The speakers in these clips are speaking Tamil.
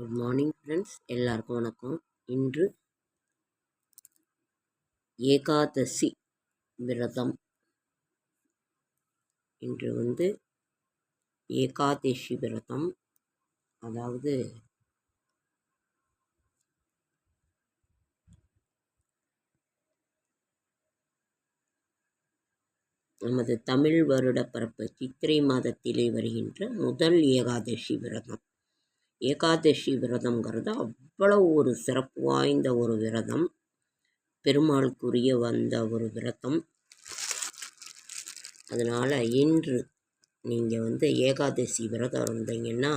குட் மார்னிங் ஃப்ரெண்ட்ஸ் எல்லாருக்கும் வணக்கம். இன்று ஏகாதசி விரதம். இன்று வந்து ஏகாதசி விரதம். அதாவது நமது தமிழ் வருட சித்திரை மாதத்திலே வருகின்ற முதல் ஏகாதசி விரதம். ஏகாதசி விரதங்கிறது அவ்வளவு ஒரு சிறப்பு வாய்ந்த ஒரு விரதம். பெருமாளுக்குரிய வந்த ஒரு விரதம். அதனால் இன்று நீங்கள் வந்து ஏகாதசி விரதம் இருந்தீங்கன்னா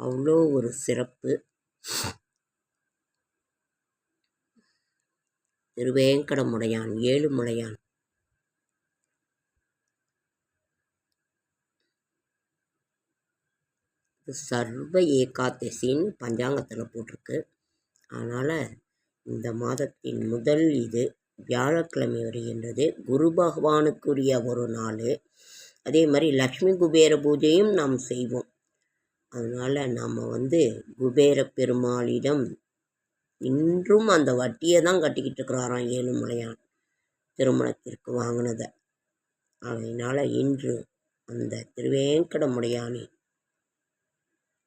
அவ்வளோ ஒரு சிறப்பு. திருவேங்கடமுடையான் ஏழுமலையான் சர்வ ஏகாதசின்னு பஞ்சாங்கத்தில் போட்டிருக்கு. அதனால் இந்த மாதத்தின் முதல் இது வியாழக்கிழமை வருகின்றது குரு பகவானுக்குரிய ஒரு நாள். அதே மாதிரி லக்ஷ்மி குபேர பூஜையும் நாம் செய்வோம். அதனால் நாம் வந்து குபேர பெருமாளிடம் இன்றும் அந்த வட்டியை தான் கட்டிக்கிட்டு இருக்கிறாராம் ஏழுமலையான் திருமணத்திற்கு வாங்கினதை. அதனால் இன்று அந்த திருவேங்கடமுடையானின்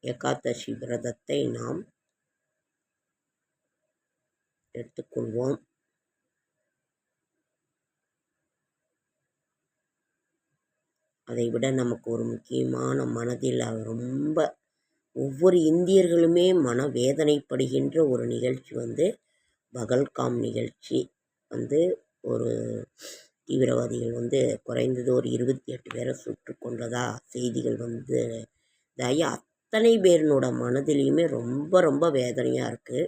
ஏகாதசி விரதத்தை நாம் எடுத்துக்கொள்வோம். அதை விட நமக்கு ஒரு முக்கியமான மனதில் ரொம்ப ஒவ்வொரு இந்தியர்களுமே மன வேதனைப்படுகின்ற ஒரு நிகழ்ச்சி வந்து பகல்காம் நிகழ்ச்சி வந்து ஒரு தீவிரவாதிகள் வந்து குறைந்தது ஒரு இருபத்தி எட்டு பேரை சுட்டு கொண்டதா செய்திகள் வந்து இதாகி அத்தனை பேரினோட மனதிலையுமே ரொம்ப ரொம்ப வேதனையாக இருக்குது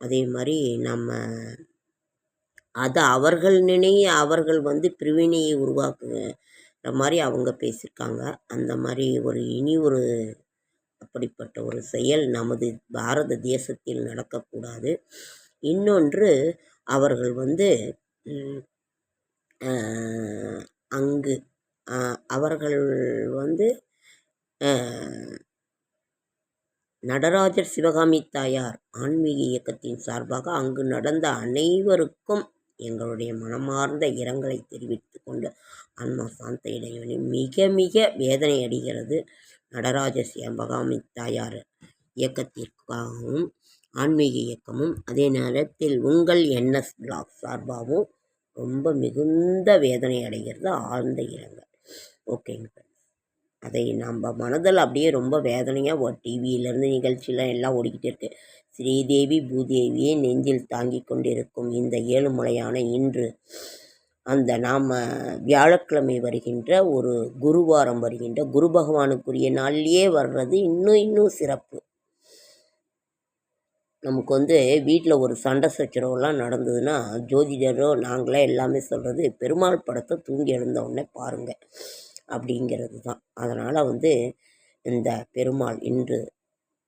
அதே மாதிரி நம்ம அதை அவர்கள் நினைய அவர்கள் வந்து பிரிவினையை உருவாக்குற மாதிரி அவங்க பேசியிருக்காங்க அந்த மாதிரி ஒரு இனி ஒரு அப்படிப்பட்ட ஒரு செயல் நமது பாரத தேசத்தில் நடக்கக்கூடாது. இன்னொன்று அவர்கள் வந்து அங்கு அவர்கள் வந்து நடராஜர் சிவகாமி தாயார் ஆன்மீக இயக்கத்தின் சார்பாக அங்கு நடந்த அனைவருக்கும் எங்களுடைய மனமார்ந்த இரங்கலை தெரிவித்து கொண்டு ஆன்மா சாந்த இடைவெளி மிக மிக வேதனை அடைகிறது. நடராஜ சிவகாமி தாயார் இயக்கத்திற்காகவும் ஆன்மீக இயக்கமும் அதே நேரத்தில் உங்கள் என்எஸ் பிளாக் சார்பாகவும் ரொம்ப மிகுந்த வேதனை அடைகிறது. ஆழ்ந்த இரங்கல். ஓகேங்க. அதை நம்ம மனதில் அப்படியே ரொம்ப வேதனையாக ஒரு டிவியிலேருந்து நிகழ்ச்சியெலாம் எல்லாம் ஓடிக்கிட்டு இருக்குது ஸ்ரீதேவி பூதேவியை நெஞ்சில் தாங்கி கொண்டிருக்கும் இந்த ஏழுமலையான இன்று அந்த நாம் வியாழக்கிழமை வருகின்ற ஒரு குருவாரம் வருகின்ற குரு பகவானுக்குரிய நாள்லேயே வர்றது இன்னும் இன்னும் சிறப்பு. நமக்கு வந்து வீட்டில் ஒரு சண்டை சச்சரவுலாம் நடந்ததுன்னா ஜோதிடரோ நாங்களே எல்லாமே சொல்கிறது பெருமாள் படத்தை தூங்கி எழுந்த உடனே பாருங்கள் அப்படிங்கிறது தான். அதனால் வந்து இந்த பெருமாள் இன்று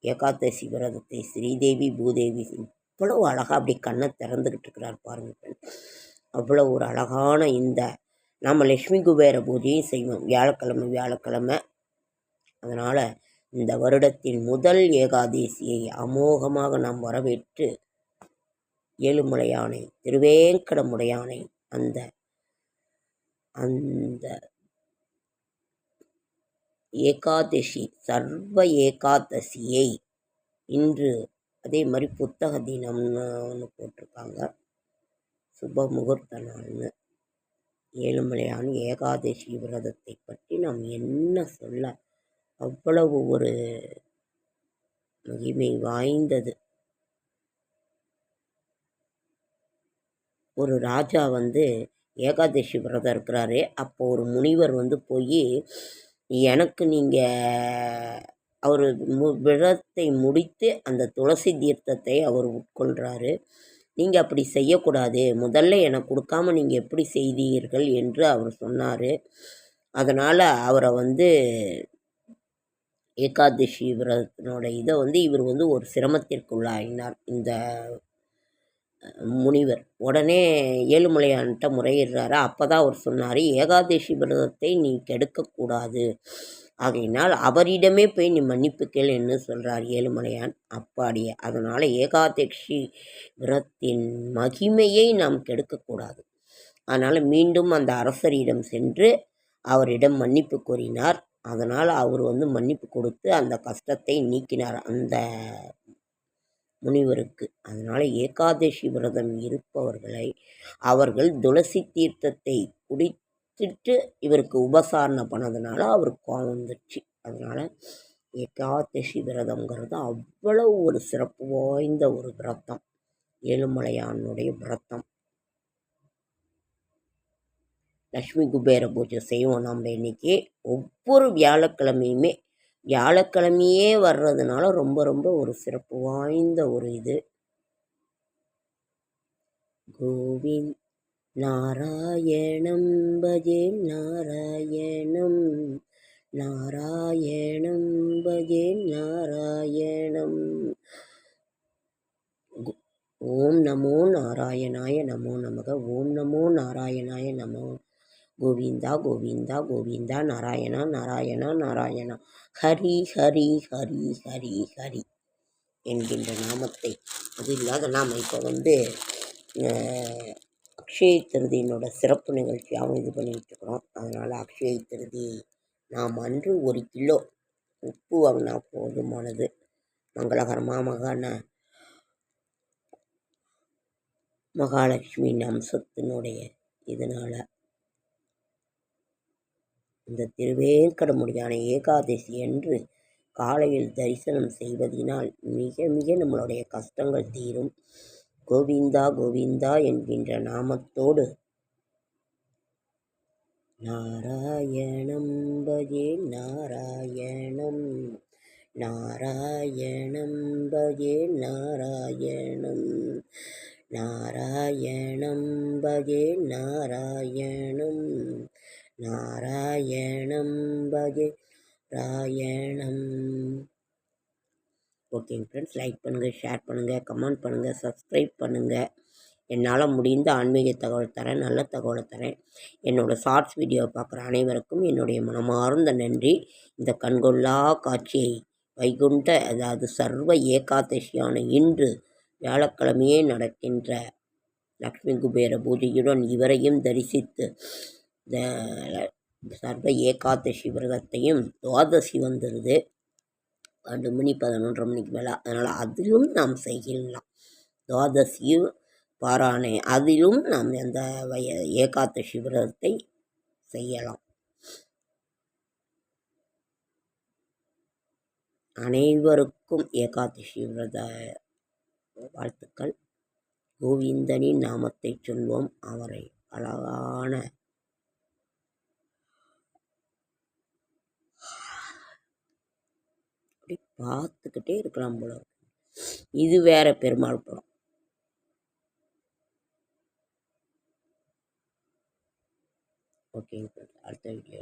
ஏகாதசி விரதத்தை ஸ்ரீதேவி பூதேவி இவ்வளவு அழகாக அப்படி கண்ணை திறந்துக்கிட்டு இருக்கிறார் பாருங்கள் அவ்வளோ ஒரு அழகான இந்த நாம் லக்ஷ்மி குபேர பூஜையும் செய்வோம். வியாழக்கிழமை வியாழக்கிழமை. அதனால் இந்த வருடத்தின் முதல் ஏகாதசியை அமோகமாக நாம் வரவேற்று ஏழுமலையானை திருவேங்கடமுடையானை அந்த அந்த ஏகாதசி சர்வ ஏகாதசியை. இன்று அதே மாதிரி புத்தக தினம்னு ஒன்று போட்டிருக்காங்க. சுப முகூர்த்த நாள்னு. ஏழுமலையான ஏகாதசி விரதத்தை பற்றி நாம் என்ன சொல்ல? அவ்வளவு ஒரு மகிமை வாய்ந்தது. ஒரு ராஜா வந்து ஏகாதசி விரதம் இருக்கிறாரு. அப்போ ஒரு முனிவர் வந்து போய் எனக்கு நீங்கள் அவர் மு விரதத்தை முடித்து அந்த துளசி தீர்த்தத்தை அவர் உட்கொள்கிறாரு நீங்கள் அப்படி செய்யக்கூடாது. முதல்ல எனக்கு கொடுக்காம நீங்கள் எப்படி செய்தீர்கள் என்று அவர் சொன்னார். அதனால் அவரை வந்து ஏகாதசி விரதத்தினோட இதை வந்து இவர் வந்து ஒரு சிரமத்திற்குள்ளாயினார். இந்த முனிவர். உடனே ஏழுமலையான்கிட்ட முறையிடுறாரு. அப்போ தான் அவர் சொன்னார் ஏகாதசி விரதத்தை நீ கெடுக்கக்கூடாது. ஆகையினால் அவரிடமே போய் நீ மன்னிப்பு கேள் என்று சொல்கிறார் ஏழுமலையான் அப்பாடியே. அதனால் ஏகாதசி விரத்தின் மகிமையை நாம் கெடுக்கக்கூடாது. அதனால் மீண்டும் அந்த அரசரிடம் சென்று அவரிடம் மன்னிப்பு கோரினார். அதனால் அவர் வந்து மன்னிப்பு கொடுத்து அந்த கஷ்டத்தை நீக்கினார். அந்த முனிவருக்கு. அதனால் ஏகாதசி விரதம் இருப்பவர்களை அவர்கள் துளசி தீர்த்தத்தை குடித்துட்டு இவருக்கு உபசாரணை பண்ணதுனால அவருக்கு கோவம் வந்துடுச்சு அதனால் ஏகாதசி விரதங்கிறது அவ்வளவு ஒரு சிறப்பு வாய்ந்த ஒரு விரதம். ஏழுமலையானுடைய விரதம். லக்ஷ்மி குபேர பூஜை செய்வோம் நம்ம இன்றைக்கி ஒவ்வொரு வியாழக்கிழமையுமே வியாழக்கிழமையே வர்றதுனால ரொம்ப ரொம்ப ஒரு சிறப்பு வாய்ந்த ஒரு இது. கோவிந்த் நாராயணம் பஜே நாராயணம். நாராயணம் பஜே நாராயணம். ஓம் நமோ நாராயணாய நமோ நமக. ஓம் நமோ நாராயணாய நமோ கோவிந்தா கோவிந்தா கோவிந்தா நாராயணா நாராயணா நாராயணா. ஹரி ஹரி ஹரி ஹரி ஹரி என்கின்ற நாமத்தை. அது இல்லாத நாம் இப்போ வந்து அக்ஷய திருதியினோட சிறப்பு நிகழ்ச்சியாகவும் இது பண்ணிகிட்டு இருக்கிறோம் அதனால் அக்ஷய திருதி நாம் அன்று ஒரு கிலோ உப்பு வாங்கினா போதுமானது. மங்களகரமாக மகான மகாலட்சுமி அம்சத்தினுடைய இதனால் இந்த திருவேங்கடமுடியான ஏகாதசி என்று காலையில் தரிசனம் செய்வதினால் மிக மிக நம்மளுடைய கஷ்டங்கள் தீரும். கோவிந்தா கோவிந்தா என்கின்ற நாமத்தோடு நாராயணம் பஜே நாராயணம் நாராயணம் பஜே நாராயணம் நாராயணம் பஜே நாராயணம். நாராயணம் பஜே ராயணம். ஓகேங்க ஃப்ரெண்ட்ஸ் லைக் பண்ணுங்கள் ஷேர் பண்ணுங்கள் கமெண்ட் பண்ணுங்கள் சப்ஸ்கிரைப் பண்ணுங்கள் என்னால் முடிந்த ஆன்மீக தகவல் தரேன் நல்ல தகவலை தரேன். என்னோடய ஷார்ட்ஸ் வீடியோ பார்க்குற அனைவருக்கும் என்னுடைய மனமார்ந்த நன்றி. இந்த கண்கொள்ளா காட்சியை வைகுண்ட அதாவது சர்வ ஏகாதசியான இன்று வியாழக்கிழமையே நடக்கின்ற லக்ஷ்மி குபேர பூஜையுடன் இவரையும் தரிசித்து சர்வ ஏகாதசி விரதத்தையும் துவாதசி வந்துடுது ரெண்டு மணி பதினொன்றரை மணிக்கு மேலே. அதனால் அதிலும் நாம் செய்யலாம். துவாதசியும் பாராணை அதிலும் நாம் அந்த வய ஏகாதசி விரதத்தை செய்யலாம். அனைவருக்கும் ஏகாதசி விரத வாழ்த்துக்கள். கோவிந்தனின் நாமத்தை சொல்வோம். அவரை அழகான பார்த்துக்கிட்டே இருக்கலாம் போல இது வேற பெருமாள் படம். ஓகேங்க அடுத்த வீடியோ